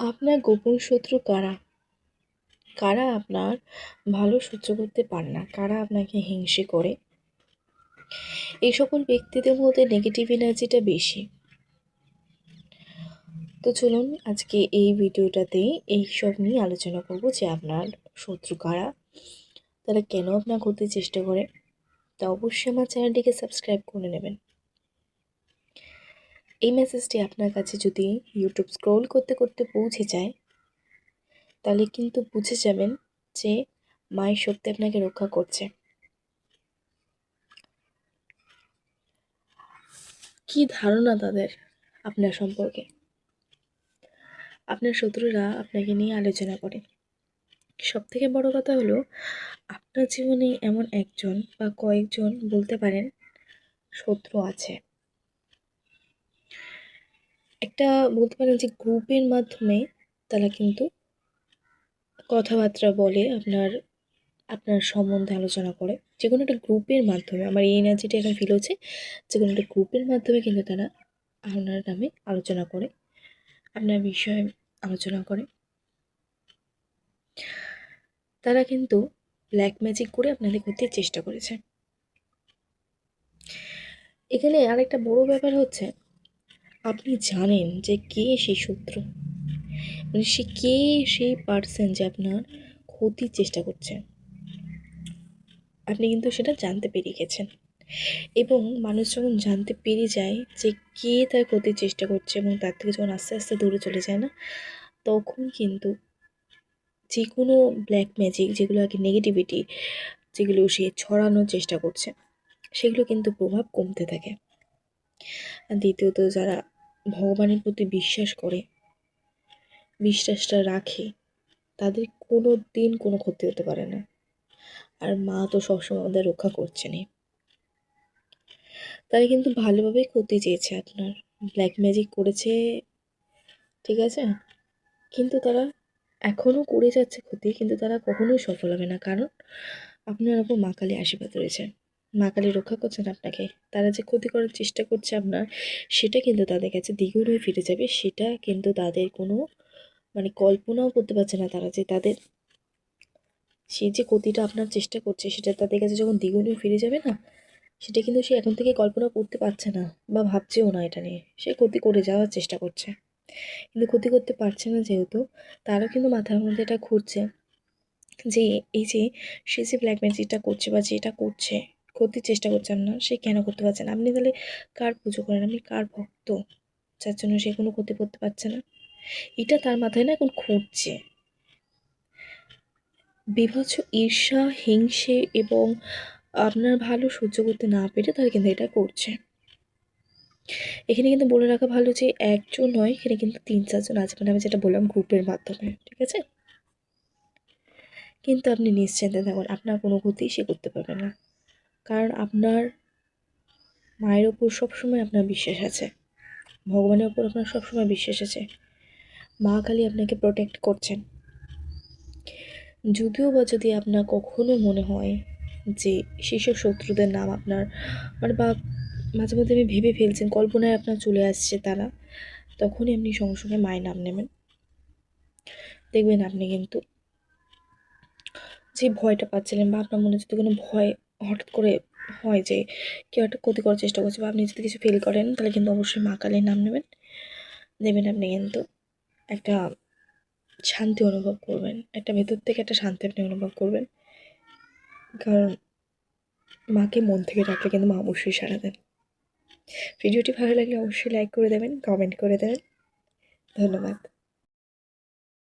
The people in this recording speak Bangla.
আপনার গোপন শত্রু কারা? কারা আপনার ভালো সহ্য করতে পারে না? কারা আপনাকে হিংসে করে? এই সকল ব্যক্তিদের মধ্যে নেগেটিভ এনার্জিটা বেশি। তো চলুন আজকে এই ভিডিওটাতে এই সব নিয়ে আলোচনা করব যে আপনার শত্রু কারা, তারা কেন আপনার করতে চেষ্টা করে। তা অবশ্যই আমার চ্যানেলটিকে সাবস্ক্রাইব করে নেবেন। এই মেসেজটি আপনার কাছে যদি ইউটিউব স্ক্রোল করতে করতে পৌঁছে যায়, তাহলে কিন্তু বুঝে যাবেন যে মায়ের শক্তি আপনাকে রক্ষা করছে। কি ধারণা তাদের আপনার সম্পর্কে? আপনার শত্রুরা আপনাকে নিয়ে আলোচনা করে। সব থেকে বড় কথা হলো, আপনার জীবনে এমন একজন বা কয়েকজন বলতে পারেন শত্রু আছে। একটা বলতে পারেন যে গ্রুপের মাধ্যমে তারা কিন্তু কথাবার্তা বলে, আপনার আপনার সম্বন্ধে আলোচনা করে। যে কোনো একটা গ্রুপের মাধ্যমে, আমার এই এনার্জিটা এখন ফিল হচ্ছে যে কোনো একটা গ্রুপের মাধ্যমে কিন্তু তারা আপনার নামে আলোচনা করে, আপনার বিষয়ে আলোচনা করে। তারা কিন্তু ব্ল্যাক ম্যাজিক করে আপনাদের করতে চেষ্টা করেছে। এখানে আরেকটা বড় ব্যাপার হচ্ছে আপনি জানেন যে কে সেই শত্রু? মানে সে কে সেই পার্সন যে আপনার ক্ষতির চেষ্টা করছে? আপনি কিন্তু সেটা জানতে পেরে গেছেন। এবং মানুষ যখন জানতে পেরে যায় যে কে তার ক্ষতির চেষ্টা করছে এবং তার থেকে যখন আস্তে আস্তে দূরে চলে যায় না, তখন কিন্তু যে কোনো ব্ল্যাক ম্যাজিক যেগুলো আর কি নেগেটিভিটি যেগুলো সে ছড়ানোর চেষ্টা করছে, সেগুলো কিন্তু প্রভাব কমতে থাকে। আর দ্বিতীয়ত যারা ভগবানের প্রতি বিশ্বাস করে, বিশ্বাসটা রাখে, তাদের কোনো দিন কোনো ক্ষতি হতে পারে না। আর মা তো সবসময় আমাদের রক্ষা করছেনই। তারা কিন্তু ভালোভাবেই ক্ষতি চেয়েছে আপনার। ব্ল্যাক ম্যাজিক করেছে, ঠিক আছে? কিন্তু তারা এখনও করে যাচ্ছে ক্ষতি, কিন্তু তারা কখনোই সফল হবে না। কারণ আপনার ওপর মা কালী আশীর্বাদ রয়েছে। মা কালী রক্ষা করছেন আপনাকে, তারা যে ক্ষতি করার চেষ্টা করছে আপনার, সেটা কিন্তু তাদের কাছে দ্বিগুণ হয়ে ফিরে যাবে, সেটা কিন্তু তাদের কোনো মানে কল্পনাও করতে পারছে না তারা যে তাদের সে যে ক্ষতিটা আপনার চেষ্টা করছে, সেটা তাদের কাছে যখন দ্বিগুণ হয়ে ফিরে যাবে না, সেটা কিন্তু সে এখন থেকে কল্পনা করতে পারছে না বা ভাবছেও না এটা নিয়ে। সে ক্ষতি করে যাওয়ার চেষ্টা করছে, কিন্তু ক্ষতি করতে পারছে না যেহেতু, তারও কিন্তু মাথার মধ্যে এটা ঘুরছে যে এই যে সে যে ব্ল্যাক ম্যাজিকটা করছে বা যেটা করছে ক্ষতির চেষ্টা করছে না সে কেন করতে পারছে না? আপনি তাহলে কার পুজো করেন? আপনি কার ভক্ত? যার জন্য সে কোনো ক্ষতি করতে পারছে না? এটা তার মাথায় না এখন খুঁজছে বিভৎস ঈর্ষা, হিংসে এবং আপনার ভালো সহ্য করতে না পেরে তারা কিন্তু এটা করছে। এখানে কিন্তু বলে রাখা ভালো যে একজন নয়, এখানে কিন্তু তিন, চারজন আছে। মানে আমি যেটা বললাম গ্রুপের মাধ্যমে, ঠিক আছে? কিন্তু আপনি নিশ্চিন্তে থাকুন, আপনার কোনো ক্ষতি সে করতে পারবে না। কারণ আপনার মায়ের ওপর সবসময় আপনার বিশ্বাস আছে। ভগবানের ওপর আপনার সবসময় বিশ্বাস আছে। মা খালি আপনাকে প্রোটেক্ট করছেন। যদিও বা যদি আপনার কখনো মনে হয় যে সেসব শত্রুদের নাম আপনার মানে বা মাঝে মধ্যে আমি ভেবে ফেলছেন, কল্পনায় আপনার চলে আসছে তারা, তখনই আপনি সঙ্গে সঙ্গে মায়ের নাম নেবেন। দেখবেন আপনি কিন্তু যে ভয়টা পাচ্ছিলেন বা আপনার মনে যদি কোনো ভয় হঠাৎ করে হয় যে কেউ একটা ক্ষতি করার চেষ্টা করছে বা আপনি যদি কিছু ফিল করেন, তাহলে কিন্তু অবশ্যই মা কালীর নাম নেবেন। দেবেন আপনি কিন্তু একটা শান্তি অনুভব করবেন। একটা ভেতর থেকে একটা শান্তি আপনি অনুভব করবেন। কারণ মাকে মন থেকে ডাকলে কিন্তু মা অবশ্যই সারা দেন। ভিডিওটি ভালো লাগলে অবশ্যই লাইক করে দেবেন কমেন্ট করে দেবেন। ধন্যবাদ।